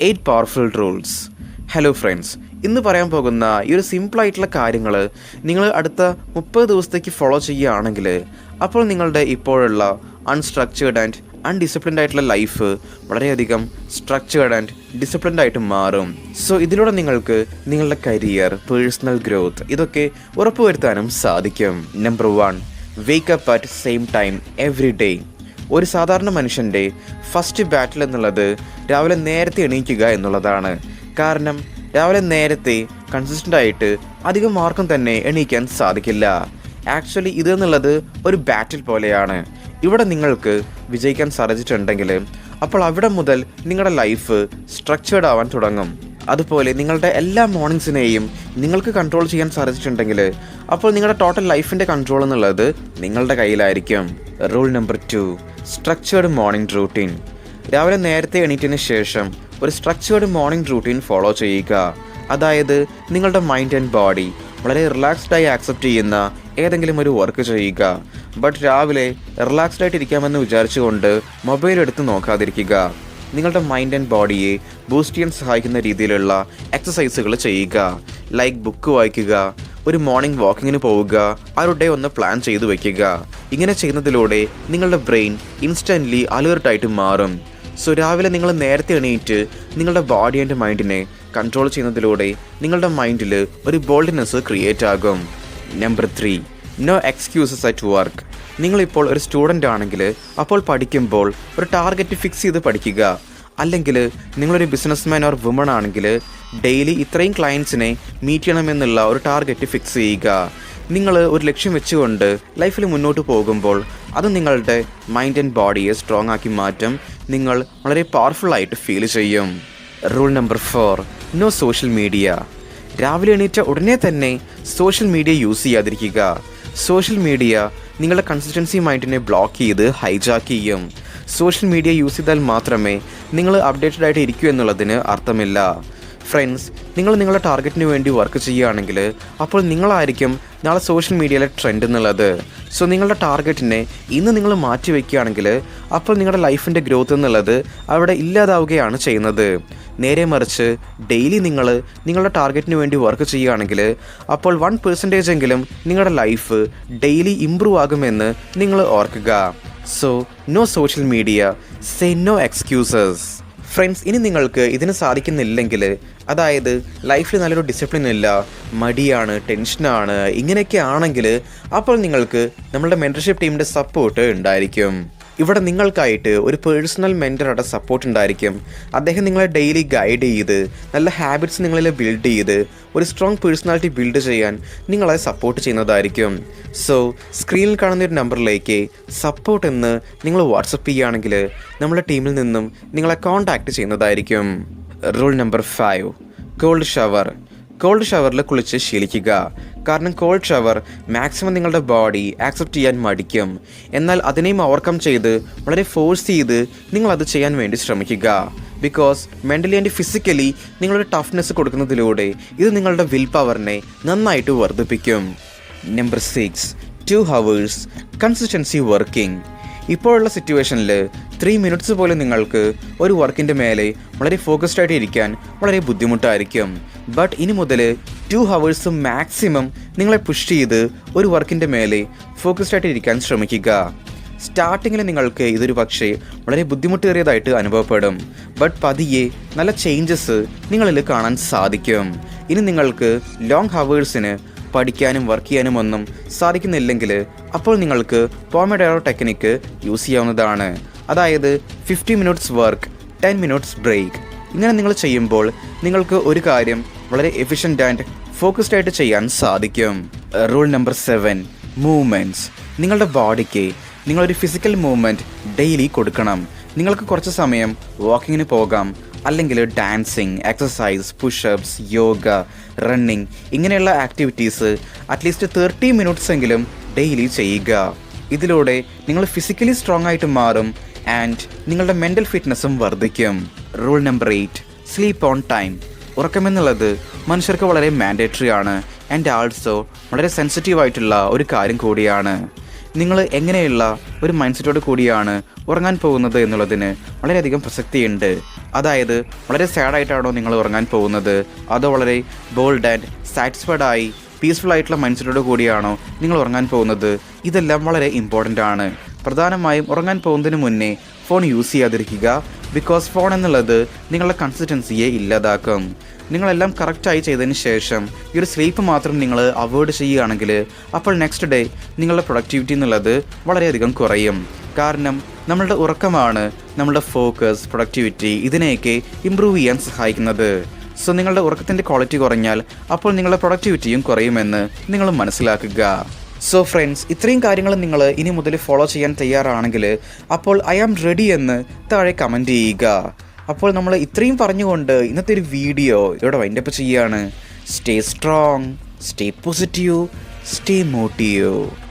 Eight powerful rules hello friends ഇന്ന് പറയാൻ പോകുന്ന ഈ ഒരു സിമ്പിളായിട്ടുള്ള കാര്യങ്ങൾ നിങ്ങൾ അടുത്ത മുപ്പത് ദിവസത്തേക്ക് ഫോളോ ചെയ്യുകയാണെങ്കിൽ അപ്പോൾ നിങ്ങളുടെ ഇപ്പോഴുള്ള അൺസ്ട്രക്ചേർഡ് ആൻഡ് അൺഡിസിപ്ലിൻഡ് ആയിട്ടുള്ള ലൈഫ് വളരെയധികം സ്ട്രക്ചേർഡ് ആൻഡ് ഡിസിപ്ലിൻഡ് ആയിട്ട് മാറും. സോ ഇതിലൂടെ നിങ്ങൾക്ക് നിങ്ങളുടെ കരിയർ പേഴ്സണൽ ഗ്രോത്ത് ഇതൊക്കെ ഉറപ്പുവരുത്താനും സാധിക്കും. Number one wake up at same time every day ഒരു സാധാരണ മനുഷ്യന്റെ ഫസ്റ്റ് ബാറ്റിൽ എന്നുള്ളത് രാവിലെ നേരത്തെ എണീക്കുക എന്നുള്ളതാണ്. കാരണം രാവിലെ നേരത്തെ കൺസിസ്റ്റന്റ് ആയിട്ട് അധികം മാർക്കും തന്നെ എണീക്കാൻ സാധിക്കില്ല. ആക്ച്വലി ഇത് എന്നുള്ളത് ഒരു ബാറ്റിൽ പോലെയാണ്. ഇവിടെ നിങ്ങൾക്ക് വിജയിക്കാൻ സാധിച്ചിട്ടുണ്ടെങ്കിൽ അപ്പോൾ അവിടെ മുതൽ നിങ്ങളുടെ ലൈഫ് സ്ട്രക്ചേർഡ് ആവാൻ തുടങ്ങും. അതുപോലെ നിങ്ങളുടെ എല്ലാ മോർണിംഗ്സിനെയും നിങ്ങൾക്ക് കൺട്രോൾ ചെയ്യാൻ സാധിച്ചിട്ടുണ്ടെങ്കിൽ അപ്പോൾ നിങ്ങളുടെ ടോട്ടൽ ലൈഫിന്റെ കൺട്രോൾ എന്നുള്ളത് നിങ്ങളുടെ കയ്യിലായിരിക്കും. Rule number two structured morning routine രാവിലെ നേരത്തെ എണീറ്റതിന് ശേഷം ഒരു സ്ട്രക്ചേർഡ് മോർണിംഗ് റൂട്ടീൻ ഫോളോ ചെയ്യുക. അതായത് നിങ്ങളുടെ മൈൻഡ് ആൻഡ് ബോഡി വളരെ റിലാക്സ്ഡായി ആക്സെപ്റ്റ് ചെയ്യുന്ന ഏതെങ്കിലും ഒരു വർക്ക് ചെയ്യുക. ബട്ട് രാവിലെ റിലാക്സ്ഡ് ഇരിക്കാമെന്ന് വിചാരിച്ചുകൊണ്ട് മൊബൈൽ എടുത്ത് നോക്കാതിരിക്കുക. നിങ്ങളുടെ മൈൻഡ് ആൻഡ് ബോഡിയെ ബൂസ്റ്റ് ചെയ്യാൻ സഹായിക്കുന്ന രീതിയിലുള്ള എക്സസൈസുകൾ ചെയ്യുക. ലൈക്ക് ബുക്ക് വായിക്കുക ഒരു മോർണിംഗ് വാക്കിങ്ങിന് പോവുക ഒരു ഒന്ന് പ്ലാൻ ചെയ്തു വെക്കുക. ഇങ്ങനെ ചെയ്യുന്നതിലൂടെ നിങ്ങളുടെ ബ്രെയിൻ ഇൻസ്റ്റന്റ്ലി അലേർട്ടായിട്ട് മാറും. സോ രാവിലെ നിങ്ങൾ നേരത്തെ എണീറ്റ് നിങ്ങളുടെ ബോഡി ആൻഡ് മൈൻഡിനെ കൺട്രോൾ ചെയ്യുന്നതിലൂടെ നിങ്ങളുടെ മൈൻഡിൽ ഒരു ബോൾഡ്നെസ് ക്രിയേറ്റ് ആകും. Number three no excuses at work നിങ്ങളിപ്പോൾ ഒരു സ്റ്റുഡന്റ് ആണെങ്കിൽ അപ്പോൾ പഠിക്കുമ്പോൾ ഒരു ടാർഗറ്റ് ഫിക്സ് ചെയ്ത് പഠിക്കുക. അല്ലെങ്കിൽ നിങ്ങളൊരു ബിസിനസ്മാൻ ഓർ വുമൺ ആണെങ്കിൽ ഡെയിലി ഇത്രയും ക്ലയൻസിനെ മീറ്റ് ചെയ്യണമെന്നുള്ള ഒരു ടാർഗറ്റ് ഫിക്സ് ചെയ്യുക. നിങ്ങൾ ഒരു ലക്ഷ്യം വെച്ചുകൊണ്ട് ലൈഫിൽ മുന്നോട്ട് പോകുമ്പോൾ അത് നിങ്ങളുടെ മൈൻഡ് ആൻഡ് ബോഡിയെ സ്ട്രോങ് ആക്കി മാറ്റും. നിങ്ങൾ വളരെ പവർഫുൾ ആയിട്ട് ഫീൽ ചെയ്യും. Rule number four no social media രാവിലെ എണീറ്റ ഉടനെ തന്നെ സോഷ്യൽ മീഡിയ യൂസ് ചെയ്യാതിരിക്കുക. സോഷ്യൽ മീഡിയ നിങ്ങളുടെ കൺസിസ്റ്റൻസി മൈൻഡിനെ ബ്ലോക്ക് ചെയ്ത് ഹൈജാക്ക് ചെയ്യും. സോഷ്യൽ മീഡിയ യൂസ് ചെയ്താൽ മാത്രമേ നിങ്ങൾ അപ്ഡേറ്റഡ് ആയിട്ട് ഇരിക്കൂ എന്നുള്ളതിന് അർത്ഥമില്ല. ഫ്രണ്ട്സ് നിങ്ങൾ നിങ്ങളുടെ ടാർഗറ്റിന് വേണ്ടി വർക്ക് ചെയ്യുകയാണെങ്കിൽ അപ്പോൾ നിങ്ങളായിരിക്കും നാളെ സോഷ്യൽ മീഡിയയിലെ ട്രെൻഡ് എന്നുള്ളത്. സോ നിങ്ങളുടെ ടാർഗറ്റിനെ ഇന്ന് നിങ്ങൾ മാറ്റി വയ്ക്കുകയാണെങ്കിൽ അപ്പോൾ നിങ്ങളുടെ ലൈഫിന്റെ ഗ്രോത്ത് എന്നുള്ളത് അവിടെ ഇല്ലാതാവുകയാണ് ചെയ്യുന്നത്. നേരെ മറിച്ച് ഡെയിലി നിങ്ങൾ നിങ്ങളുടെ ടാർഗറ്റിന് വേണ്ടി വർക്ക് ചെയ്യുകയാണെങ്കിൽ അപ്പോൾ വൺ പെർസെന്റേജ് എങ്കിലും നിങ്ങളുടെ ലൈഫ് ഡെയിലി ഇമ്പ്രൂവ് ആകുമെന്ന് നിങ്ങൾ ഓർക്കുക. So no social media say no excuses friends ഇനി നിങ്ങൾക്ക് ഇതിന് സാധിക്കുന്നില്ലെങ്കിൽ അതായത് ലൈഫിൽ നല്ലൊരു ഡിസിപ്ലിൻ ഇല്ല മടിയാണ് ടെൻഷനാണ് ഇങ്ങനെയൊക്കെ ആണെങ്കിൽ അപ്പോൾ നിങ്ങൾക്ക് നമ്മളുടെ മെന്റർഷിപ്പ് ടീമിന്റെ സപ്പോർട്ട് ഉണ്ടായിരിക്കും. ഇവിടെ നിങ്ങൾക്കായിട്ട് ഒരു പേഴ്സണൽ മെന്ററുടെ സപ്പോർട്ട് ഉണ്ടായിരിക്കും. അദ്ദേഹം നിങ്ങളെ ഡെയിലി ഗൈഡ് ചെയ്ത് നല്ല ഹാബിറ്റ്സ് നിങ്ങളിൽ ബിൽഡ് ചെയ്ത് ഒരു സ്ട്രോങ് പേഴ്സണാലിറ്റി ബിൽഡ് ചെയ്യാൻ നിങ്ങളെ സപ്പോർട്ട് ചെയ്യുന്നതായിരിക്കും. സോ സ്ക്രീനിൽ കാണുന്ന ഒരു നമ്പറിലേക്ക് സപ്പോർട്ട് എന്ന് നിങ്ങൾ വാട്സപ്പ് ചെയ്യുകയാണെങ്കിൽ നമ്മുടെ ടീമിൽ നിന്നും നിങ്ങളെ കോൺടാക്റ്റ് ചെയ്യുന്നതായിരിക്കും. Rule number five cold shower cold ഷവറിൽ കുളിച്ച് ശീലിക്കുക. കാരണം കോൾഡ് ഷവർ മാക്സിമം നിങ്ങളുടെ ബോഡി ആക്സെപ്റ്റ് ചെയ്യാൻ മടിക്കും. എന്നാൽ അതിനെയും ഓവർകം ചെയ്ത് വളരെ ഫോഴ്സ് ചെയ്ത് നിങ്ങൾ അത് ചെയ്യാൻ വേണ്ടി ശ്രമിക്കുക. ബിക്കോസ് മെന്റലി ആൻഡ് ഫിസിക്കലി നിങ്ങളുടെ ടഫ്നെസ് കൊടുക്കുന്നതിലൂടെ ഇത് നിങ്ങളുടെ വിൽ പവറിനെ നന്നായിട്ട് വർദ്ധിപ്പിക്കും. Number six two hours consistency working ഇപ്പോഴുള്ള സിറ്റുവേഷനിൽ ത്രീ മിനിറ്റ്സ് പോലും നിങ്ങൾക്ക് ഒരു വർക്കിന്റെ മേലെ വളരെ ഫോക്കസ്ഡ് ആയിട്ട് ഇരിക്കാൻ വളരെ ബുദ്ധിമുട്ടായിരിക്കും. ബട്ട് ഇനി മുതൽ ടു ഹവേഴ്സ് മാക്സിമം നിങ്ങളെ പുഷ് ചെയ്ത് ഒരു വർക്കിന്റെ മേലെ ഫോക്കസ്ഡ് ആയിട്ട് ഇരിക്കാൻ ശ്രമിക്കുക. സ്റ്റാർട്ടിങ്ങിൽ നിങ്ങൾക്ക് ഇതൊരു പക്ഷേ വളരെ ബുദ്ധിമുട്ടേറിയതായിട്ട് അനുഭവപ്പെടും. ബട്ട് പതിയെ നല്ല ചേഞ്ചസ് നിങ്ങളിൽ കാണാൻ സാധിക്കും. ഇനി നിങ്ങൾക്ക് ലോങ് ഹവേഴ്സിന് പഠിക്കാനും വർക്ക് ചെയ്യാനും ഒന്നും സാധിക്കുന്നില്ലെങ്കിൽ അപ്പോൾ നിങ്ങൾക്ക് പോമഡോറോ ടെക്നിക്ക് യൂസ് ചെയ്യാവുന്നതാണ്. അതായത് fifty minutes work ten minutes break ഇങ്ങനെ നിങ്ങൾ ചെയ്യുമ്പോൾ നിങ്ങൾക്ക് ഒരു കാര്യം വളരെ എഫിഷ്യന്റ് ആൻഡ് ഫോക്കസ്ഡ് ആയിട്ട് ചെയ്യാൻ സാധിക്കും. റൂൾ നമ്പർ സെവൻ മൂവ്മെന്റ്സ് നിങ്ങളുടെ ബോഡിക്ക് നിങ്ങളൊരു ഫിസിക്കൽ മൂവ്മെന്റ് ഡെയിലി കൊടുക്കണം. നിങ്ങൾക്ക് കുറച്ച് സമയം വാക്കിങ്ങിന് പോകാം. അല്ലെങ്കിൽ dancing exercise pushups yoga running ഇങ്ങനെയുള്ള activities at least thirty minutes എങ്കിലും ഡെയിലി ചെയ്യുക. ഇതിലൂടെ നിങ്ങൾ ഫിസിക്കലി സ്ട്രോങ് ആയിട്ട് മാറും ആൻഡ് നിങ്ങളുടെ മെന്റൽ ഫിറ്റ്നസ്സും വർദ്ധിക്കും. Rule number eight sleep on time ഉറക്കമെന്നുള്ളത് മനുഷ്യർക്ക് വളരെ മാൻഡേറ്ററി ആണ് ആൻഡ് ആൾസോ വളരെ സെൻസിറ്റീവ് ആയിട്ടുള്ള ഒരു കാര്യം കൂടിയാണ്. നിങ്ങൾ എങ്ങനെയുള്ള ഒരു മൈൻഡ് സെറ്റോട് കൂടിയാണ് ഉറങ്ങാൻ പോകുന്നത് എന്നുള്ളതിന് വളരെയധികം പ്രസക്തിയുണ്ട്. അതായത് വളരെ സാഡായിട്ടാണോ നിങ്ങൾ ഉറങ്ങാൻ പോകുന്നത്? അതോ വളരെ ബോൾഡ് ആൻഡ് സാറ്റിസ്ഫൈഡ് ആയി പീസ്ഫുൾ ആയിട്ടുള്ള മൈൻഡ് സെറ്റോട് കൂടിയാണോ നിങ്ങൾ ഉറങ്ങാൻ പോകുന്നത്? ഇതെല്ലാം വളരെ ഇമ്പോർട്ടന്റ് ആണ്. പ്രധാനമായും ഉറങ്ങാൻ പോകുന്നതിന് മുന്നേ ഫോൺ യൂസ് ചെയ്യാതിരിക്കുക. ബിക്കോസ് ഫോൺ എന്നുള്ളത് നിങ്ങളുടെ കൺസിസ്റ്റൻസിയെ ഇല്ലാതാക്കും. നിങ്ങളെല്ലാം കറക്റ്റായി ചെയ്തതിന് ശേഷം ഈ ഒരു സ്ലീപ്പ് മാത്രം നിങ്ങൾ അവോയ്ഡ് ചെയ്യുകയാണെങ്കിൽ അപ്പോൾ നെക്സ്റ്റ് ഡേ നിങ്ങളുടെ പ്രൊഡക്ടിവിറ്റി എന്നുള്ളത് വളരെയധികം കുറയും. കാരണം നമ്മളുടെ ഉറക്കമാണ് നമ്മളുടെ ഫോക്കസ് പ്രൊഡക്ടിവിറ്റി ഇതിനെയൊക്കെ ഇമ്പ്രൂവ് ചെയ്യാൻ സഹായിക്കുന്നത്. സോ നിങ്ങളുടെ ഉറക്കത്തിന്റെ ക്വാളിറ്റി കുറഞ്ഞാൽ അപ്പോൾ നിങ്ങളുടെ പ്രൊഡക്ടിവിറ്റിയും കുറയുമെന്ന് നിങ്ങൾ മനസ്സിലാക്കുക. സോ ഫ്രണ്ട്സ് ഇത്രയും കാര്യങ്ങൾ നിങ്ങൾ ഇനി മുതൽ ഫോളോ ചെയ്യാൻ തയ്യാറാണെങ്കിൽ അപ്പോൾ ഐ ആം റെഡി എന്ന് താഴെ കമന്റ് ചെയ്യുക. അപ്പോൾ നമ്മൾ ഇത്രയും പറഞ്ഞുകൊണ്ട് ഇന്നത്തെ ഒരു വീഡിയോ ഇവിടെ വൈൻഡപ്പ് ചെയ്യുകയാണ്. Stay strong stay positive stay motive